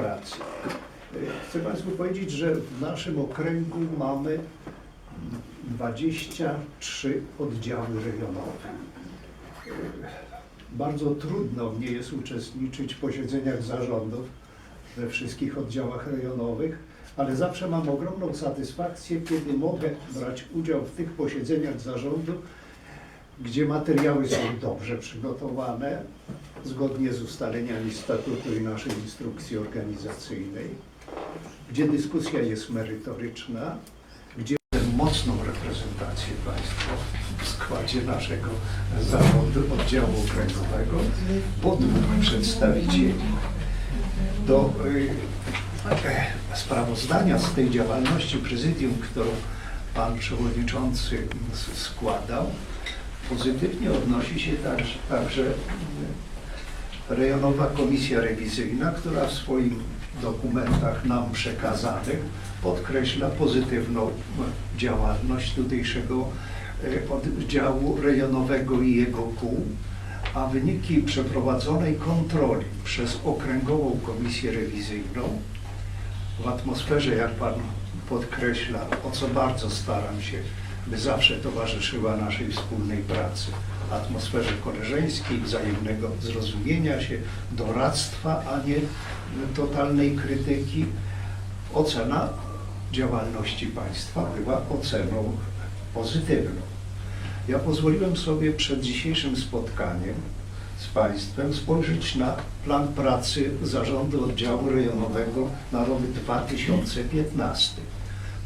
pracy. Chcę Państwu powiedzieć, że w naszym okręgu mamy 23 oddziały rejonowe. Bardzo trudno mnie jest uczestniczyć w posiedzeniach zarządów we wszystkich oddziałach rejonowych, ale zawsze mam ogromną satysfakcję, kiedy mogę brać udział w tych posiedzeniach zarządu, gdzie materiały są dobrze przygotowane, zgodnie z ustaleniami statutu i naszej instrukcji organizacyjnej, gdzie dyskusja jest merytoryczna, gdzie mocną reprezentację państwa w składzie naszego zarządu oddziału okręgowego, po dwóch przedstawicieli. Do y, sprawozdania z tej działalności prezydium, którą pan przewodniczący składał, pozytywnie odnosi się także, także rejonowa komisja rewizyjna, która w swoich dokumentach nam przekazanych podkreśla pozytywną działalność tutejszego e, oddziału rejonowego i jego kół, a wyniki przeprowadzonej kontroli przez Okręgową Komisję Rewizyjną w atmosferze, jak Pan podkreśla, o co bardzo staram się, by zawsze towarzyszyła naszej wspólnej pracy, atmosferze koleżeńskiej, wzajemnego zrozumienia się, doradztwa, a nie totalnej krytyki. Ocena działalności państwa była oceną pozytywną. Ja pozwoliłem sobie przed dzisiejszym spotkaniem z Państwem spojrzeć na plan pracy Zarządu Oddziału Rejonowego na rok 2015.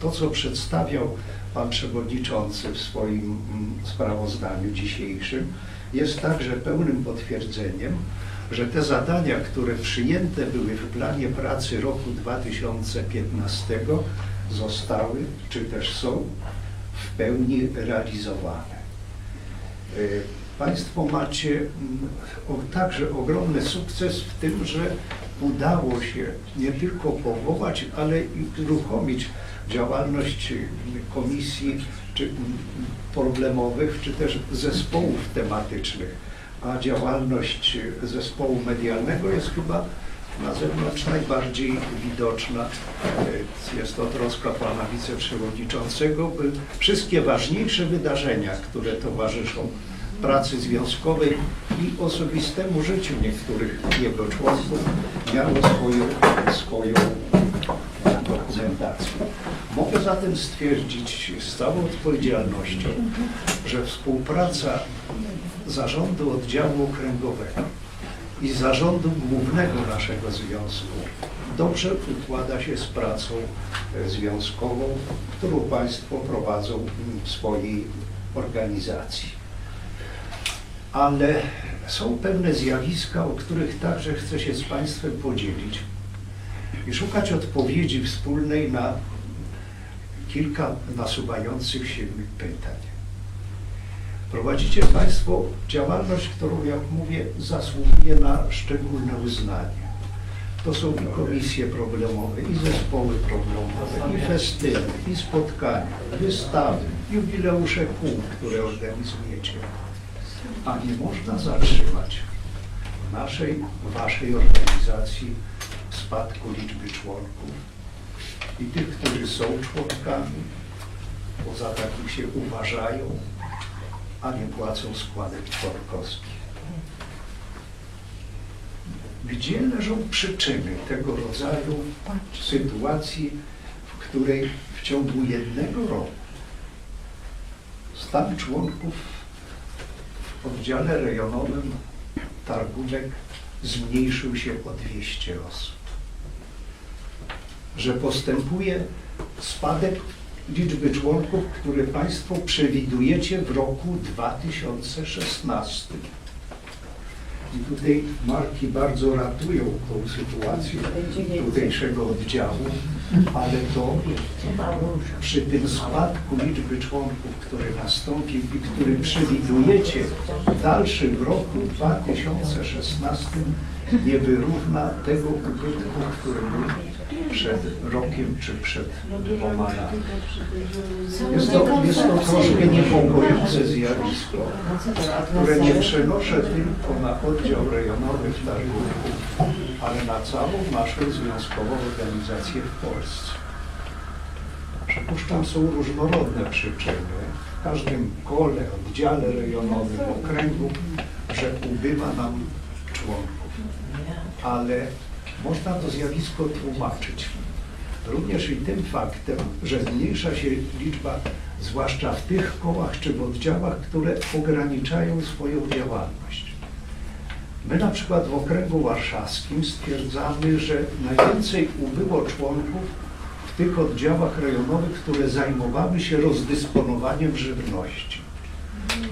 To, co przedstawiał Pan Przewodniczący w swoim mm, sprawozdaniu dzisiejszym, jest także pełnym potwierdzeniem, że te zadania, które przyjęte były w planie pracy roku 2015, zostały czy też są w pełni realizowane. Y, Państwo macie mm, także ogromny sukces w tym, że udało się nie tylko powołać, ale i uruchomić działalność komisji czy problemowych, czy też zespołów tematycznych. A działalność zespołu medialnego jest chyba na zewnątrz najbardziej widoczna. Jest to troska pana wiceprzewodniczącego, by wszystkie ważniejsze wydarzenia, które towarzyszą pracy związkowej i osobistemu życiu niektórych jego członków miało swoją, swoją dokumentację. Mogę zatem stwierdzić z całą odpowiedzialnością, że współpraca zarządu oddziału okręgowego i zarządu głównego naszego związku dobrze układa się z pracą e, związkową, którą Państwo prowadzą w swojej organizacji. Ale są pewne zjawiska, o których także chcę się z Państwem podzielić i szukać odpowiedzi wspólnej na kilka nasuwających się pytań. Prowadzicie Państwo działalność, którą, jak mówię, zasługuje na szczególne uznanie. To są i komisje problemowe, i zespoły problemowe, i festyny, i spotkania, wystawy, jubileusze kół, które organizujecie a nie można zatrzymać w naszej, waszej organizacji spadku liczby członków i tych, którzy są członkami, bo za takich się uważają, a nie płacą składek członkowskich. Gdzie leżą przyczyny tego rodzaju sytuacji, w której w ciągu jednego roku stan członków w oddziale rejonowym Targunek zmniejszył się o 200 osób. Że postępuje spadek liczby członków, które Państwo przewidujecie w roku 2016. I tutaj marki bardzo ratują tą sytuację tutejszego oddziału, ale to przy tym spadku liczby członków, który nastąpił i który przewidujecie w roku 2016 nie wyrówna tego ubytku, który był przed rokiem czy przed dwoma latami. Jest to, jest to troszkę niepokojące zjawisko, które nie przenoszę tylko na oddział rejonowy w Targówku, ale na całą naszą związkową organizację w Polsce. Przypuszczam, są różnorodne przyczyny w każdym kole, oddziale rejonowym, okręgu, że ubywa nam członków. Ale można to zjawisko tłumaczyć również i tym faktem, że zmniejsza się liczba, zwłaszcza w tych kołach czy w oddziałach, które ograniczają swoją działalność. My na przykład w okręgu warszawskim stwierdzamy, że najwięcej ubyło członków w tych oddziałach rejonowych, które zajmowały się rozdysponowaniem żywności.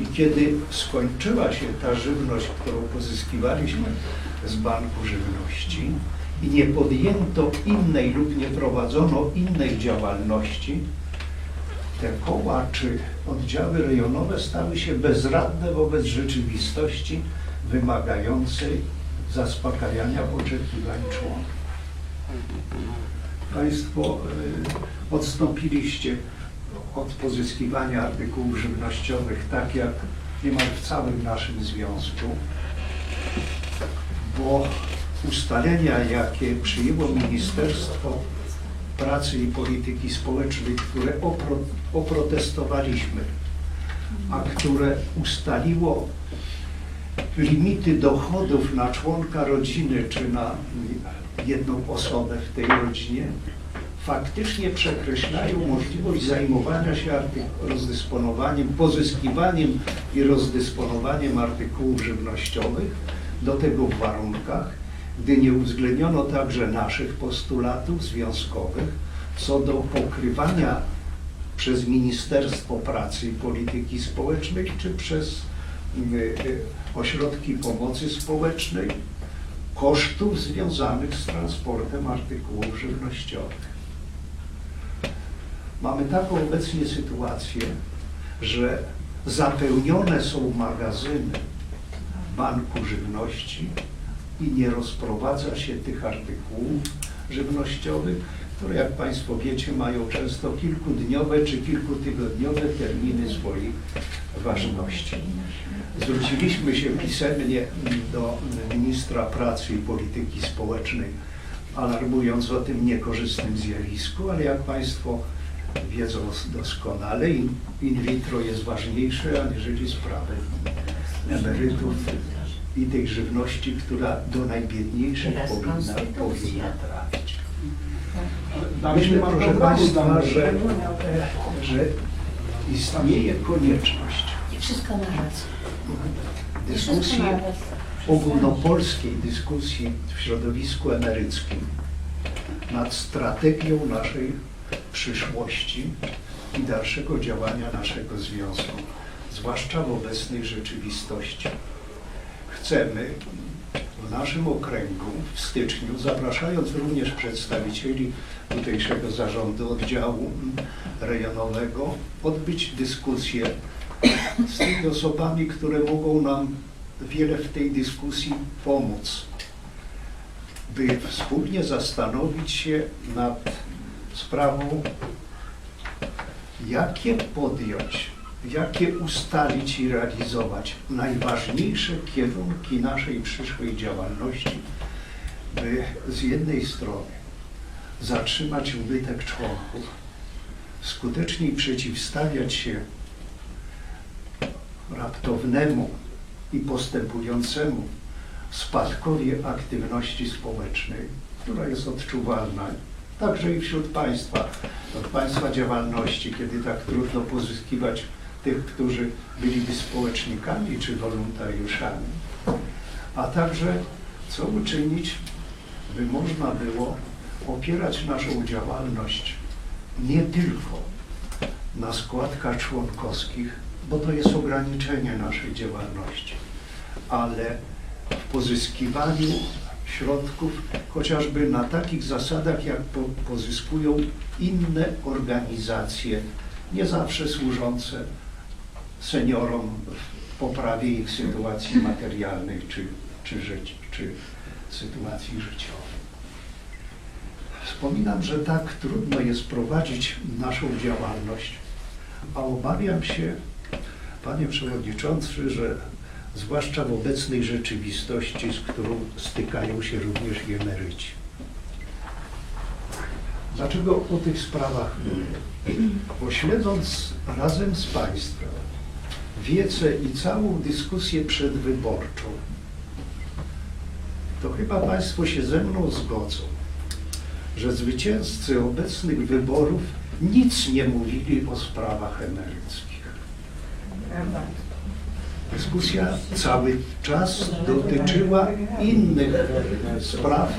I kiedy skończyła się ta żywność, którą pozyskiwaliśmy z Banku Żywności nie podjęto innej lub nie prowadzono innej działalności, te koła czy oddziały rejonowe stały się bezradne wobec rzeczywistości wymagającej zaspokajania oczekiwań członków. Państwo y, odstąpiliście od pozyskiwania artykułów żywnościowych, tak jak niemal w całym naszym związku, bo ustalenia, jakie przyjęło Ministerstwo Pracy i Polityki Społecznej, które opro, oprotestowaliśmy, a które ustaliło limity dochodów na członka rodziny czy na jedną osobę w tej rodzinie, faktycznie przekreślają możliwość zajmowania się rozdysponowaniem, pozyskiwaniem i rozdysponowaniem artykułów żywnościowych do tego w warunkach, gdy nie uwzględniono także naszych postulatów związkowych co do pokrywania przez Ministerstwo Pracy i Polityki Społecznej czy przez y, y, ośrodki pomocy społecznej kosztów związanych z transportem artykułów żywnościowych. Mamy taką obecnie sytuację, że zapełnione są magazyny Banku Żywności i nie rozprowadza się tych artykułów żywnościowych, które jak Państwo wiecie mają często kilkudniowe czy kilkutygodniowe terminy swojej ważności. Zwróciliśmy się pisemnie do ministra pracy i polityki społecznej, alarmując o tym niekorzystnym zjawisku, ale jak Państwo wiedzą doskonale, in, vitro jest ważniejsze aniżeli sprawy emerytów i tej żywności, która do najbiedniejszych Teraz powinna, konstytucja. powinna trafić. Daliśmy Myślę, proszę Państwa, że, że istnieje konieczność I wszystko na raz. I wszystko dyskusji, na raz. ogólnopolskiej dyskusji w środowisku emeryckim nad strategią naszej przyszłości i dalszego działania naszego związku, zwłaszcza w obecnej rzeczywistości. Chcemy w naszym okręgu w styczniu, zapraszając również przedstawicieli tutejszego zarządu oddziału rejonowego, odbyć dyskusję z tymi osobami, które mogą nam wiele w tej dyskusji pomóc, by wspólnie zastanowić się nad sprawą, jakie podjąć, jakie ustalić i realizować najważniejsze kierunki naszej przyszłej działalności, by z jednej strony zatrzymać ubytek członków, skuteczniej przeciwstawiać się raptownemu i postępującemu spadkowi aktywności społecznej, która jest odczuwalna także i wśród Państwa, od Państwa działalności, kiedy tak trudno pozyskiwać tych, którzy byliby społecznikami czy wolontariuszami, a także co uczynić, by można było opierać naszą działalność nie tylko na składkach członkowskich, bo to jest ograniczenie naszej działalności, ale w pozyskiwaniu środków chociażby na takich zasadach, jak po, pozyskują inne organizacje, nie zawsze służące seniorom w poprawie ich sytuacji materialnej czy, czy, życi, czy sytuacji życiowej. Wspominam, że tak trudno jest prowadzić naszą działalność, a obawiam się, panie przewodniczący, że zwłaszcza w obecnej rzeczywistości, z którą stykają się również i emeryci. Dlaczego o tych sprawach mówię? Bo śledząc razem z Państwem wiecę i całą dyskusję przedwyborczą, to chyba Państwo się ze mną zgodzą, że zwycięzcy obecnych wyborów nic nie mówili o sprawach emeryckich. Dyskusja cały czas dotyczyła innych spraw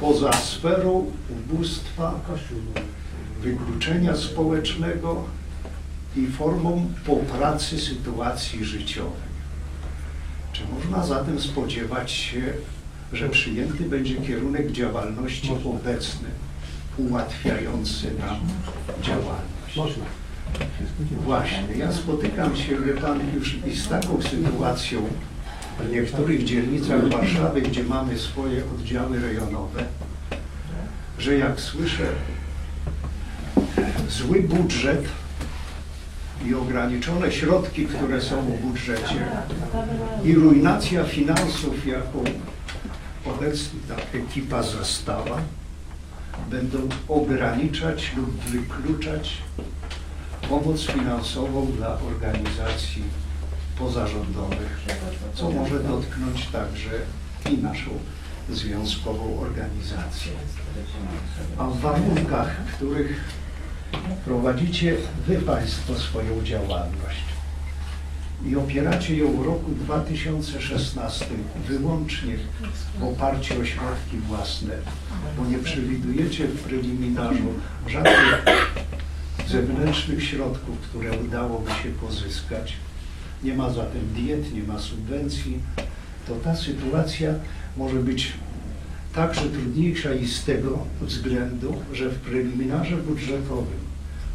poza sferą ubóstwa, wykluczenia społecznego i formą popracy sytuacji życiowej. Czy można zatem spodziewać się, że przyjęty będzie kierunek działalności obecny, ułatwiający nam działalność? Można. Właśnie, ja spotykam się, wie Pan, już i z taką sytuacją w niektórych dzielnicach Warszawy, gdzie mamy swoje oddziały rejonowe, że jak słyszę zły budżet i ograniczone środki, które są w budżecie i ruinacja finansów, jaką obecnie ta ekipa zastała, będą ograniczać lub wykluczać pomoc finansową dla organizacji pozarządowych, co może dotknąć także i naszą związkową organizację. A w warunkach, w których prowadzicie Wy Państwo swoją działalność i opieracie ją w roku 2016 wyłącznie w oparciu o środki własne, bo nie przewidujecie w preliminarzu żadnych zewnętrznych środków, które udałoby się pozyskać. Nie ma zatem diet, nie ma subwencji, to ta sytuacja może być także trudniejsza i z tego względu, że w preliminarze budżetowym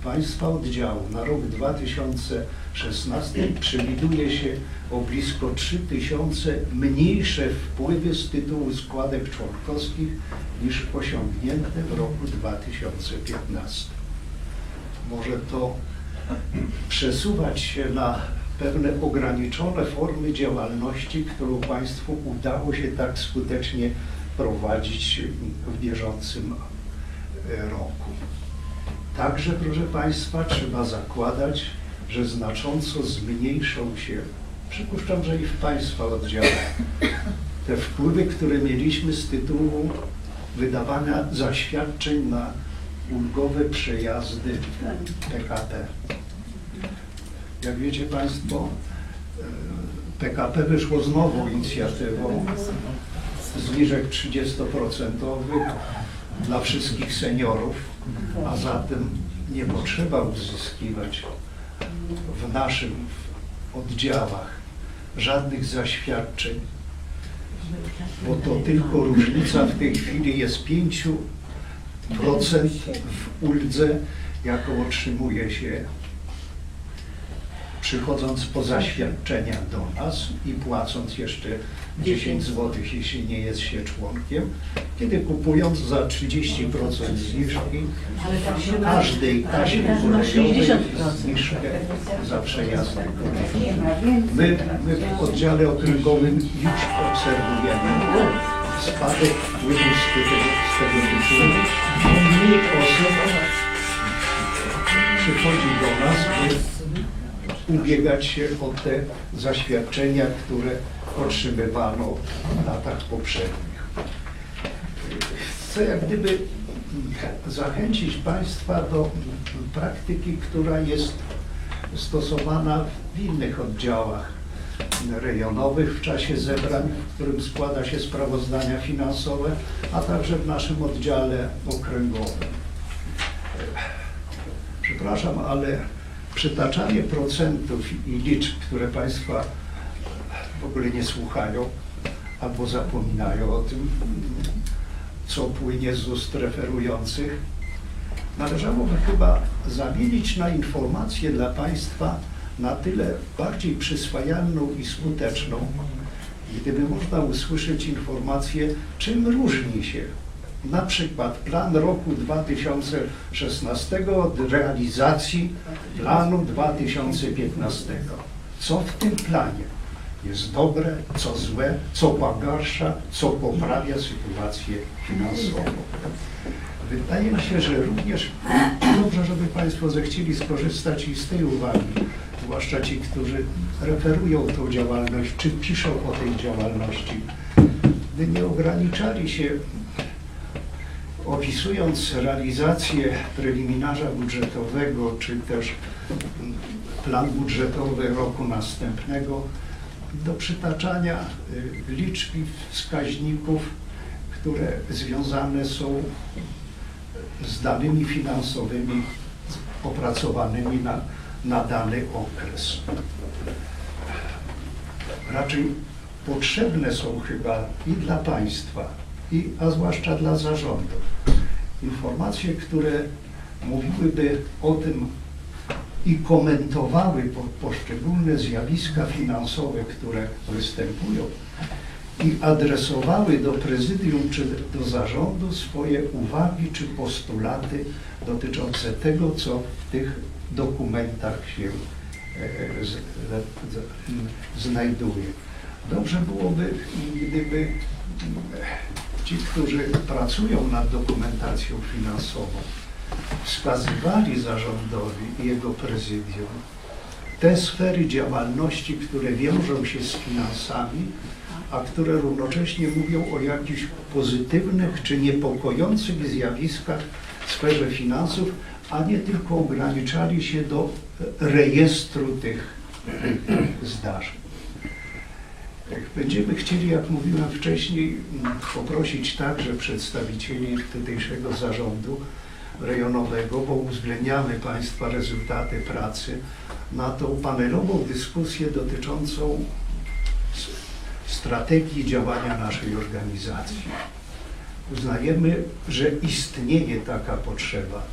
państwa oddziału na rok 2016 przewiduje się o blisko 3000 mniejsze wpływy z tytułu składek członkowskich niż osiągnięte w roku 2015 może to przesuwać się na pewne ograniczone formy działalności, którą Państwu udało się tak skutecznie prowadzić w bieżącym e, roku. Także, proszę Państwa, trzeba zakładać, że znacząco zmniejszą się, przypuszczam, że i w Państwa oddziałach, te wpływy, które mieliśmy z tytułu wydawania zaświadczeń na ulgowe przejazdy PKP. Jak wiecie Państwo, e, PKP wyszło z nową inicjatywą zniżek 30% dla wszystkich seniorów, a zatem nie potrzeba uzyskiwać w naszym oddziałach żadnych zaświadczeń, bo to tylko różnica w tej chwili jest 5 procent w uldze, jaką otrzymuje się przychodząc po zaświadczenia do nas i płacąc jeszcze 10 zł, jeśli nie jest się członkiem, kiedy kupując za 30% zniżki każdej na kolejowej 60%. zniżkę za przejazd. My, my w oddziale okręgowym już obserwujemy spadek wpływu z tego, z tego tytułu. Mniej osób przychodzi do nas, by ubiegać się o te zaświadczenia, które otrzymywano w latach poprzednich. Chcę jak gdyby zachęcić Państwa do praktyki, która jest stosowana w innych oddziałach rejonowych w czasie zebrań, w którym składa się sprawozdania finansowe, a także w naszym oddziale okręgowym. Przepraszam, ale przytaczanie procentów i liczb, które Państwa w ogóle nie słuchają albo zapominają o tym, co płynie z ust referujących, należałoby chyba zamienić na informację dla Państwa na tyle bardziej przyswajalną i skuteczną, gdyby można usłyszeć informację, czym różni się na przykład plan roku 2016 od realizacji planu 2015. Co w tym planie jest dobre, co złe, co pogarsza, co poprawia sytuację finansową. Wydaje mi się, że również dobrze, żeby Państwo zechcieli skorzystać i z tej uwagi, zwłaszcza ci, którzy referują tą działalność, czy piszą o tej działalności, by nie ograniczali się opisując realizację preliminarza budżetowego, czy też mm, plan budżetowy roku następnego, do przytaczania y, liczb i wskaźników, które związane są z danymi finansowymi opracowanymi na, na dany okres. Raczej potrzebne są chyba i dla państwa, i, a zwłaszcza dla zarządu, informacje, które mówiłyby o tym i komentowały po, poszczególne zjawiska finansowe, które występują i adresowały do prezydium czy do zarządu swoje uwagi czy postulaty dotyczące tego, co w tych dokumentach się e, z, z, z, znajduje. Dobrze byłoby, gdyby ci, którzy pracują nad dokumentacją finansową, wskazywali zarządowi i jego prezydium te sfery działalności, które wiążą się z finansami, a które równocześnie mówią o jakichś pozytywnych czy niepokojących zjawiskach w sferze finansów, a nie tylko ograniczali się do rejestru tych zdarzeń. Jak Będziemy chcieli, jak mówiłem wcześniej, poprosić także przedstawicieli tutejszego zarządu rejonowego, bo uwzględniamy Państwa rezultaty pracy na tą panelową dyskusję dotyczącą strategii działania naszej organizacji. Uznajemy, że istnieje taka potrzeba,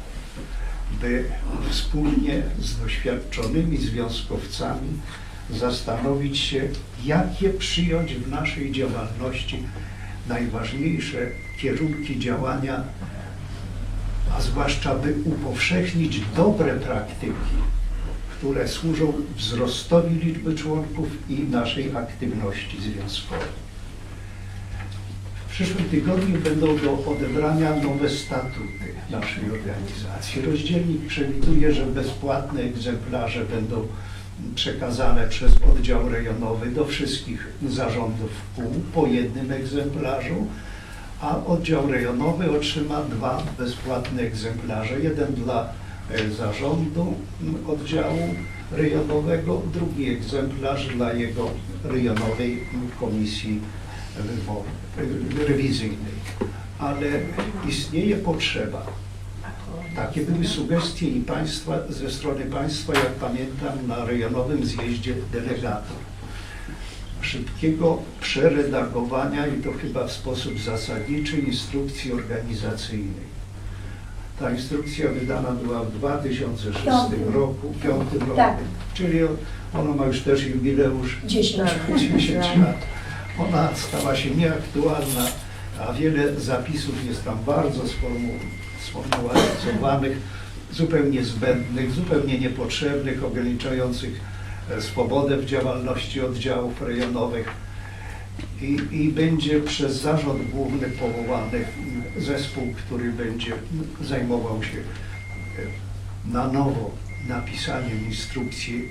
by wspólnie z doświadczonymi związkowcami zastanowić się, jakie przyjąć w naszej działalności najważniejsze kierunki działania, a zwłaszcza by upowszechnić dobre praktyki, które służą wzrostowi liczby członków i naszej aktywności związkowej. W przyszłym tygodniu będą do odebrania nowe statuty naszej organizacji. Rozdzielnik przewiduje, że bezpłatne egzemplarze będą przekazane przez oddział rejonowy do wszystkich zarządów kół po jednym egzemplarzu, a oddział rejonowy otrzyma dwa bezpłatne egzemplarze. Jeden dla e, zarządu oddziału rejonowego, drugi egzemplarz dla jego rejonowej komisji wyboru, e, rewizyjnej. Ale istnieje potrzeba takie były sugestie i państwa, ze strony państwa, jak pamiętam, na rejonowym zjeździe delegatów. Szybkiego przeredagowania i to chyba w sposób zasadniczy instrukcji organizacyjnej. Ta instrukcja wydana była w 2006 Piątym. roku, 5 roku, Tak. czyli ona ma już też jubileusz 10. 10 lat. Ona stała się nieaktualna, a wiele zapisów jest tam bardzo sformu- sformułowanych, zupełnie zbędnych, zupełnie niepotrzebnych, ograniczających e, swobodę w działalności oddziałów rejonowych. I, I będzie przez zarząd główny powołany zespół, który będzie zajmował się e, na nowo napisaniem instrukcji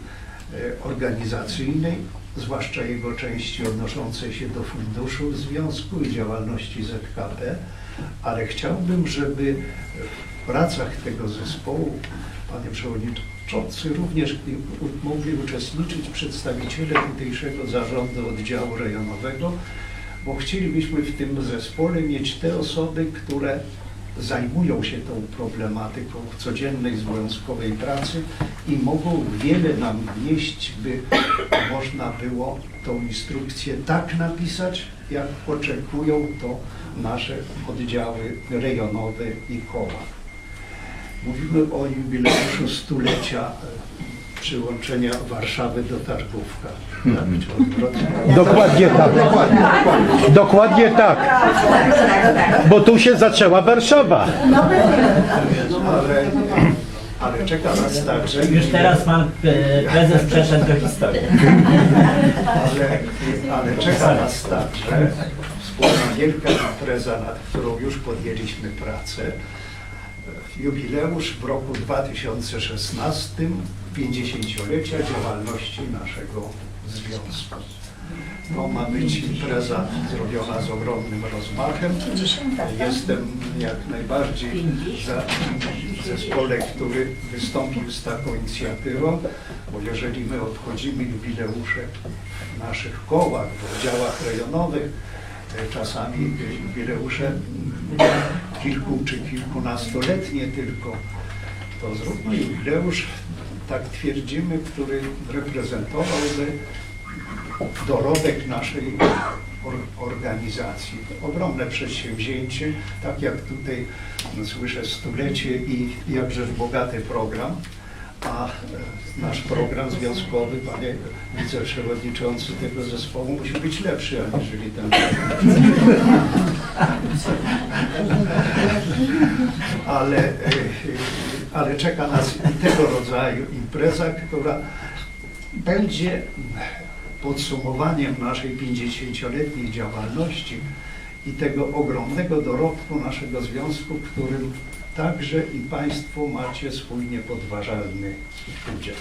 e, organizacyjnej, zwłaszcza jego części odnoszącej się do funduszu związku i działalności ZKP, ale chciałbym, żeby w pracach tego zespołu, panie przewodniczący, również mogli uczestniczyć przedstawiciele tutejszego zarządu oddziału rejonowego, bo chcielibyśmy w tym zespole mieć te osoby, które zajmują się tą problematyką w codziennej związkowej pracy i mogą wiele nam wnieść, by można było tą instrukcję tak napisać, jak oczekują to nasze oddziały rejonowe i koła. Mówimy o jubileuszu stulecia przyłączenia Warszawy do Targówka. Tak? Dokładnie tak. Dokładnie tak. Bo tu się zaczęła Warszawa. Ale, ale czeka nas także... Już teraz pan e, prezes przeszedł do historii. Ale, ale czeka nas także wspólna wielka impreza, nad którą już podjęliśmy pracę. Jubileusz w roku 2016, 50-lecia działalności naszego związku. To ma być impreza zrobiona z ogromnym rozmachem. Jestem jak najbardziej za zespole, który wystąpił z taką inicjatywą, bo jeżeli my obchodzimy jubileusze w naszych kołach, w oddziałach rejonowych, e, czasami jubileusze mm, kilku czy kilkunastoletnie tylko, to zróbmy jubileusz, tak twierdzimy, który reprezentowałby dorobek naszej or- organizacji. Ogromne przedsięwzięcie, tak jak tutaj słyszę stulecie i jakżeż bogaty program, a e, nasz program związkowy, panie wiceprzewodniczący tego zespołu, musi być lepszy aniżeli ten. Ale, e, ale czeka nas i tego rodzaju impreza, która będzie podsumowaniem naszej 50-letniej działalności i tego ogromnego dorobku naszego związku, w którym także i Państwo macie swój niepodważalny udział.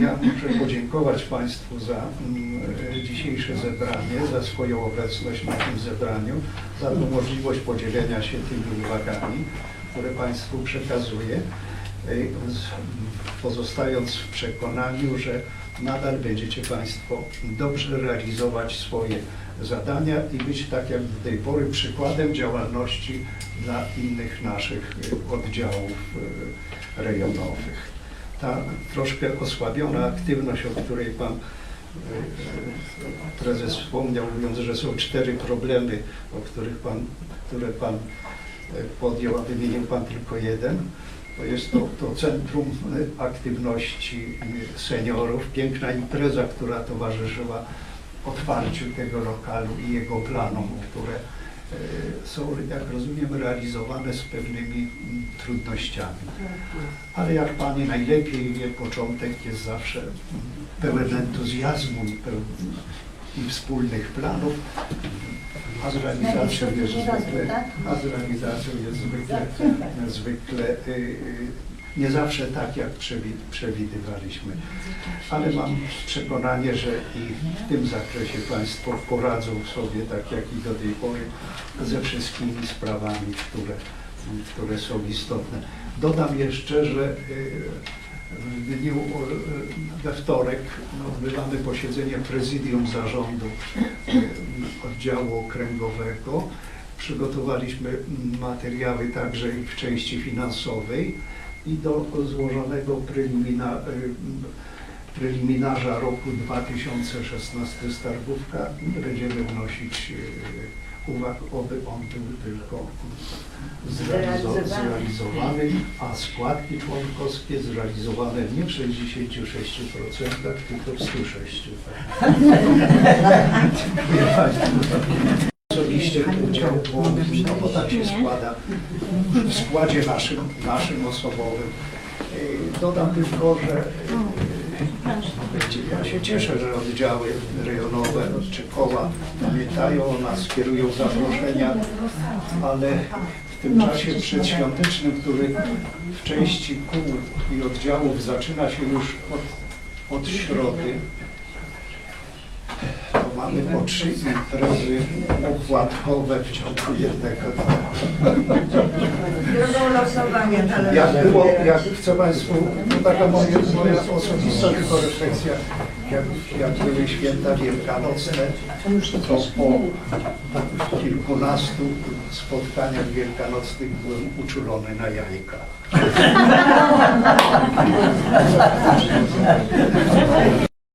Ja, muszę podziękować Państwu za mm, e, dzisiejsze zebranie, za swoją obecność na tym zebraniu, za tą możliwość podzielenia się tymi uwagami, które Państwu przekazuję, z- pozostając w przekonaniu, że nadal będziecie Państwo dobrze realizować swoje zadania i być tak jak do tej pory przykładem działalności dla innych naszych e, oddziałów e, rejonowych. Ta troszkę osłabiona aktywność, o której Pan Prezes wspomniał, mówiąc, że są cztery problemy, o których Pan, które Pan podjął, wymienił Pan tylko jeden. To jest to, to Centrum Aktywności Seniorów, piękna impreza, która towarzyszyła otwarciu tego lokalu i jego planom, które e, są, jak rozumiem, realizowane z pewnymi mm, trudnościami. Ale jak Pani najlepiej wie, początek jest zawsze mm, pełen entuzjazmu i, pełen, i wspólnych planów, a z realizacją jest zwykle, a z realizacją jest zwykle, zwykle y, nie zawsze tak, jak przewi- przewidywaliśmy. Ale mam przekonanie, że i w tym zakresie Państwo poradzą sobie, tak jak i do tej pory, ze wszystkimi sprawami, które, które są istotne. Dodam jeszcze, że y, w dniu, y, we wtorek odbywamy posiedzenie prezydium zarządu y, oddziału okręgowego. Przygotowaliśmy materiały także i w części finansowej i do złożonego prelimina, preliminarza roku 2016 Stargówka będziemy wnosić uwag, oby on był tylko zrealizo- Zrealizowany. a składki członkowskie zrealizowane nie w 66%, tylko w 106%. Dziękuję Państwu. Osobiście udział, bo, no bo tak się składa w składzie naszym, naszym osobowym. Yy, Dodam tylko, że cieszę, że oddziały rejonowe czy koła pamiętają o nas, kierują zaproszenia, ale w tym czasie przedświątecznym, który w części kół i oddziałów zaczyna się już od, od środy, to mamy po trzy imprezy układkowe w ciągu jednego dnia. Drogą losowania Jak było, jak chcę Państwu, to taka moja, moja osobista tylko refleksja, jak były święta wielkanocne, to po kilkunastu spotkaniach wielkanocnych byłem uczulony na jajka.